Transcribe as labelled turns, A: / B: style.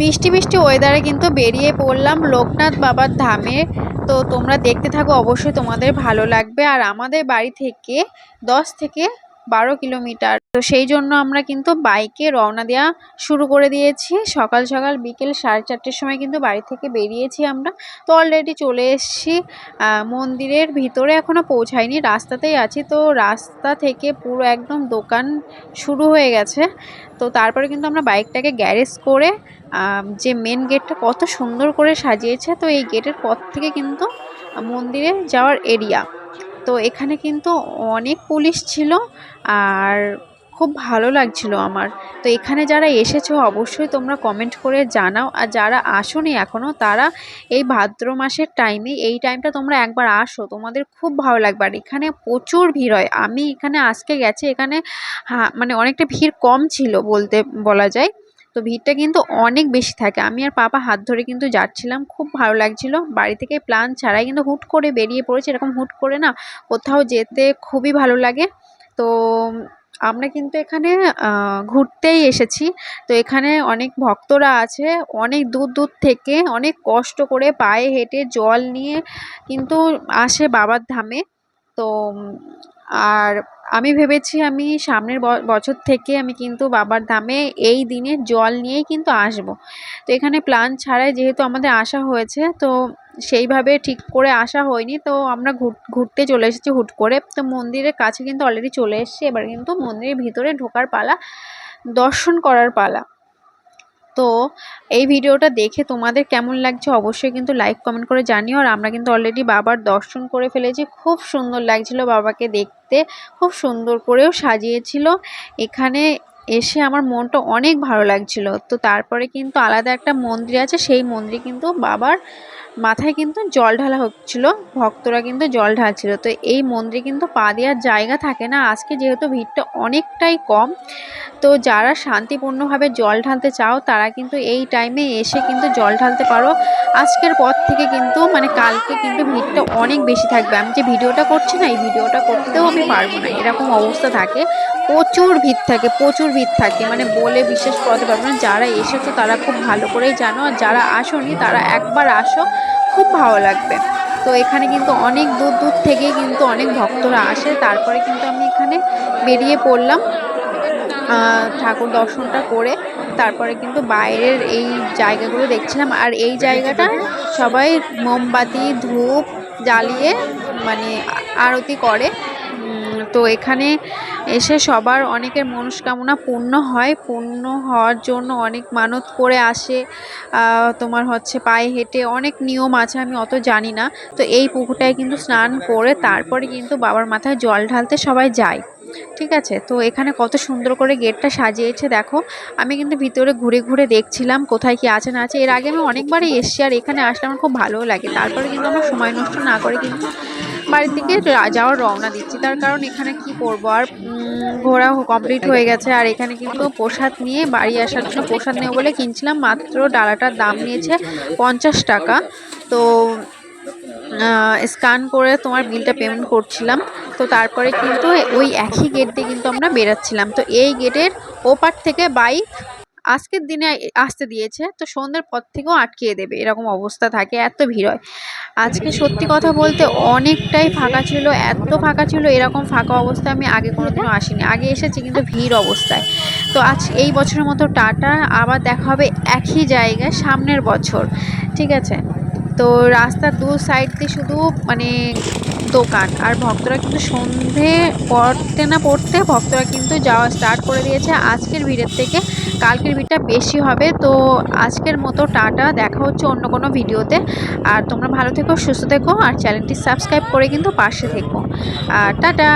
A: বৃষ্টি বৃষ্টি ওয়েদারে কিন্তু বেরিয়ে পড়লাম লোকনাথ বাবার ধামে। তো তোমরা দেখতে থাকো, অবশ্যই তোমাদের ভালো লাগবে। আর আমাদের বাড়ি থেকে দশ থেকে বারো কিলোমিটার। তো সেই জন্য আমরা কিন্তু বাইকে রওনা দেওয়া শুরু করে দিয়েছি। সকাল সকাল বিকেল সাড়ে চারটের সময় কিন্তু বাড়ি থেকে বেরিয়েছি আমরা। তো অলরেডি চলে এসেছি মন্দিরের ভিতরে। এখনও পৌঁছায়নি রাস্তাতেই আছি। তো রাস্তা থেকে পুরো একদম দোকান শুরু হয়ে গেছে। তো তারপরে কিন্তু আমরা বাইকটাকে গ্যারেজ করে যে মেন গেটটা কত সুন্দর করে সাজিয়েছে, তো এই গেটের পর থেকে কিন্তু মন্দিরে যাওয়ার এরিয়া তো এখানে কিন্তু অনেক পুলিশ ছিল আর খুব ভালো লাগছিল আমার। তো এখানে যারা এসেছ অবশ্যই তোমরা কমেন্ট করে জানাও। আর যারা আসোনি এখনও তারা এই ভাদ্র মাসের টাইমে এই টাইমটা তোমরা একবার আসো। তোমাদের খুব ভালো লাগবে। আর এখানে প্রচুর ভিড় হয়। আমি এখানে আজকে গেছি, এখানে মানে অনেকটা ভিড় কম ছিল বলতে বলা যায়। তো ভিড়টা কিন্তু অনেক বেশি থাকে। আমি আর পাপা হাত ধরে কিন্তু যাচ্ছিলাম, খুব ভালো লাগছিল। বাড়ি থেকে প্ল্যান ছাড়াই কিন্তু হুট করে বেরিয়ে পড়েছে, এরকম হুট করে না কোথাও যেতে খুবই ভালো লাগে। তো আমরা কিন্তু এখানে ঘুরতেই এসেছি। তো এখানে অনেক ভক্তরা আছে, অনেক দূর দূর থেকে অনেক কষ্ট করে পায়ে হেঁটে জল নিয়ে কিন্তু আসে বাবার ধামে। তো, আর আমি ভেবেছি আমি সামনের বছর থেকে আমি কিন্তু বাবার ধামে এই দিনে জল নিয়েই কিন্তু আসব। তো এখানে প্ল্যান ছাড়াই যেহেতু আমাদের আসা হয়েছে, তো সেইভাবে ঠিক করে আসা হয়নি। তো আমরা ঘুরতে চলে এসেছি হুট করে। তো মন্দিরের কাছে কিন্তু অলরেডি চলে এসেছি। এবার কিন্তু মন্দিরের ভিতরে ঢোকার পালা, দর্শন করার পালা। তো এই ভিডিওটা দেখে তোমাদের কেমন লাগছে অবশ্যই কিন্তু লাইক কমেন্ট করে জানিও। আর আমরা কিন্তু অলরেডি বাবার দর্শন করে ফেলেছি। খুব সুন্দর লাগছিল বাবাকে দেখতে। খুব সুন্দর করেও সাজিয়েছিল। এখানে এসে আমার মনটা অনেক ভালো লাগছিল। তো তারপরে কিন্তু আলাদা একটা মন্দির আছে, সেই মন্দিরে কিন্তু বাবার মাথায় কিন্তু জল ঢালা হচ্ছিল, ভক্তরা কিন্তু জল ঢালছিল। তো এই মন্দিরে কিন্তু পা দেওয়ার জায়গা থাকে না, আজকে যেহেতু ভিড়টা অনেকটাই কম, তো যারা শান্তিপূর্ণভাবে জল ঢালতে চাও, তারা কিন্তু এই টাইমে এসে কিন্তু জল ঢালতে পারো। আজকের পর থেকে কিন্তু মানে কালকে কিন্তু ভিড়টা অনেক বেশি থাকবে। আমি যে ভিডিওটা করছি না, এই ভিডিওটা করতেও আমি পারব না, এরকম অবস্থা থাকে। প্রচুর ভিড় থাকে, প্রচুর ভিড় থাকে। মানে বলে বিশ্বাস করাতে পারব না, যারা এসেছ তারা খুব ভালো করেই জানো, আর যারা আসোনি তারা একবার আসো, খুব ভালো লাগবে। তো এখানে কিন্তু অনেক দূর দূর থেকে কিন্তু অনেক ভক্তরা আসে, তারপরে কিন্তু আমি এখানে বেরিয়ে পড়লাম ঠাকুর দর্শনটা করে, তারপরে কিন্তু বাইরের এই জায়গাগুলো দেখছিলাম, আর এই জায়গাটা সবাই মোমবাতি, ধূপ জ্বালিয়ে মানে আরতি করে। তো এখানে এসে সবার অনেকের মনস্কামনা পূর্ণ হয়। পূর্ণ হওয়ার জন্য অনেক মানত করে আসে। তোমার হচ্ছে পায়ে হেঁটে অনেক নিয়ম আছে, আমি অত জানি না। তো এই পুকুরটায় কিন্তু স্নান করে তারপরে কিন্তু বাবার মাথায় জল ঢালতে সবাই যায়। ঠিক আছে? তো এখানে কত সুন্দর করে গেটটা সাজিয়েছে, দেখো। আমি কিন্তু ভিতরে ঘুরে ঘুরে দেখছিলাম কোথায় কি আছে না আছে। এর আগে আমি অনেকবারই এসছি আর এখানে আসলে আমার খুব ভালোও লাগে। তারপরে কিন্তু আমার সময় নষ্ট না করে কিন্তু বাড়ির দিকে যাওয়ার রওনা দিচ্ছি। তার কারণ এখানে কি করব? আর ঘোরা কমপ্লিট হয়ে গেছে। আর এখানে কিন্তু প্রসাদ নিয়ে, বাড়ি আসার জন্য প্রসাদ নেব বলে কিনছিলাম। মাত্র ডালাটার দাম নিয়েছে পঞ্চাশ টাকা। তো স্ক্যান করে তোমার বিলটা পেমেন্ট করছিলাম। তো তারপরে কিন্তু ওই একই গেট দিয়ে কিন্তু আমরা বেরাচ্ছিলাম। তো এই গেটের ওপার থেকে বাইক আজকের দিনে আসতে দিয়েছে, তো সন্ধ্যের পর থেকেও আটকিয়ে দেবে, এরকম অবস্থা থাকে, এত ভিড় হয়। আজকে সত্যি কথা বলতে অনেকটাই ফাঁকা ছিল, এত ফাঁকা ছিল, এরকম ফাঁকা অবস্থায় আমি আগে কোনোদিনও আসিনি, আগে এসেছি কিন্তু ভিড় অবস্থায়। তো আজ এই বছরের মতো টাটা, আবার দেখা হবে একই জায়গায় সামনের বছর, ঠিক আছে? তো রাস্তার দু সাইড দিয়ে শুধু মানে দোকান আর ভক্তরা কিন্তু সন্ধে পড়তে না পড়তে ভক্তরা কিন্তু যাওয়া স্টার্ট করে দিয়েছে। আজকের ভিড়ের থেকে কালকের ভিড়টা বেশি হবে। তো আজকের মতো টাটা। দেখা হচ্ছে অন্য কোনো ভিডিওতে। আর তোমরা ভালো থেকো, সুস্থ থেকো। আর চ্যানেলটি সাবস্ক্রাইব করে কিন্তু পাশে থেকো। আর টাটা!